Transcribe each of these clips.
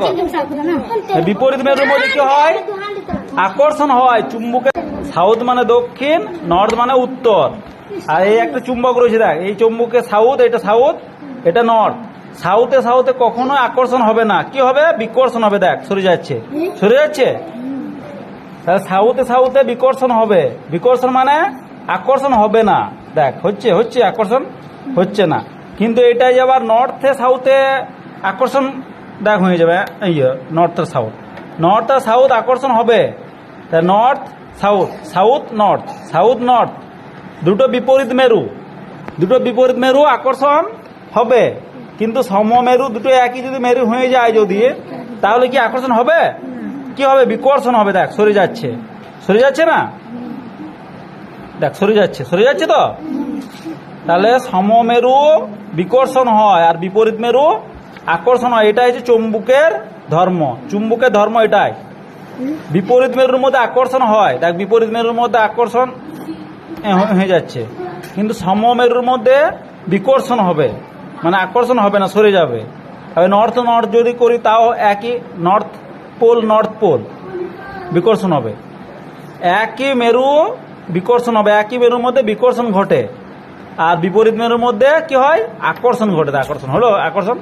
কর বিপরীত মেরুর মধ্যে কি হয়? আকর্ষণ হয় চুম্বকের সাউথ মানে দক্ষিণ নর্থ মানে উত্তর। আর এই একটা চুম্বক রয়েছে দেখ এই চুম্বকে সাউথ এটা সাউথ এটা নর্থ। সাউথে সাউথে কখনো আকর্ষণ হবে না। কি হবে? বিকর্ষণ হবে দেখ সরে যাচ্ছে। সরে যাচ্ছে? তাহলে সাউথে সাউথে বিকর্ষণ হবে। বিকর্ষণ মানে আকর্ষণ হবে না। দেখ হচ্ছে হচ্ছে আকর্ষণ হচ্ছে না। কিন্তু এটাই আবার নর্থে সাউথে আকর্ষণ দেখ হয়ে যাবে ইয়ে নর্থ আর সাউথ নর্থ আর সাউথ আকর্ষণ হবে। তা north south south north south north দুটো বিপরীত মেরু। দুটো বিপরীত মেরু আকর্ষণ হবে। কিন্তু সমমেরু দুটো একই যদি মেরু হয়ে যায় যদি, তাহলে কি আকর্ষণ হবে? কি হবে? বিকর্ষণ হবে। দেখ, সরে যাচ্ছে। সরে যাচ্ছে না? দেখ, সরে যাচ্ছে। সরে যাচ্ছে তো? তাহলে সমমেরু বিকর্ষণ হয় আর বিপরীত মেরু আকর্ষণ হয় এটা হচ্ছে চুম্বুকের ধর্ম। চুম্বুকের ধর্ম এটাই। বিপরীত মেরুর মধ্যে আকর্ষণ হয়, দেখ বিপরীত মেরুর মধ্যে আকর্ষণ হয়ে যাচ্ছে। কিন্তু সমমেরুর মধ্যে বিকর্ষণ হবে মানে আকর্ষণ হবে না, সরে যাবে। তবে নর্থ নর্থ যদি করি, তাও একই নর্থ পোল নর্থ পোল বিকর্ষণ হবে। একই মেরু বিকর্ষণ হবে, একই মেরুর মধ্যে বিকর্ষণ ঘটে। আর বিপরীত মেরুর মধ্যে কি হয়? আকর্ষণ ঘটে, আকর্ষণ হলো আকর্ষণ।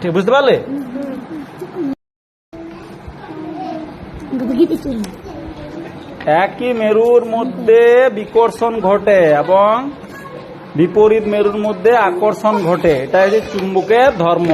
ঠিক, বুঝতে পারলে? একই মেরুর মধ্যে বিকর্ষণ ঘটে এবং বিপরীত মেরুর মধ্যে আকর্ষণ ঘটে। এটা হচ্ছে চুম্বকের ধর্ম।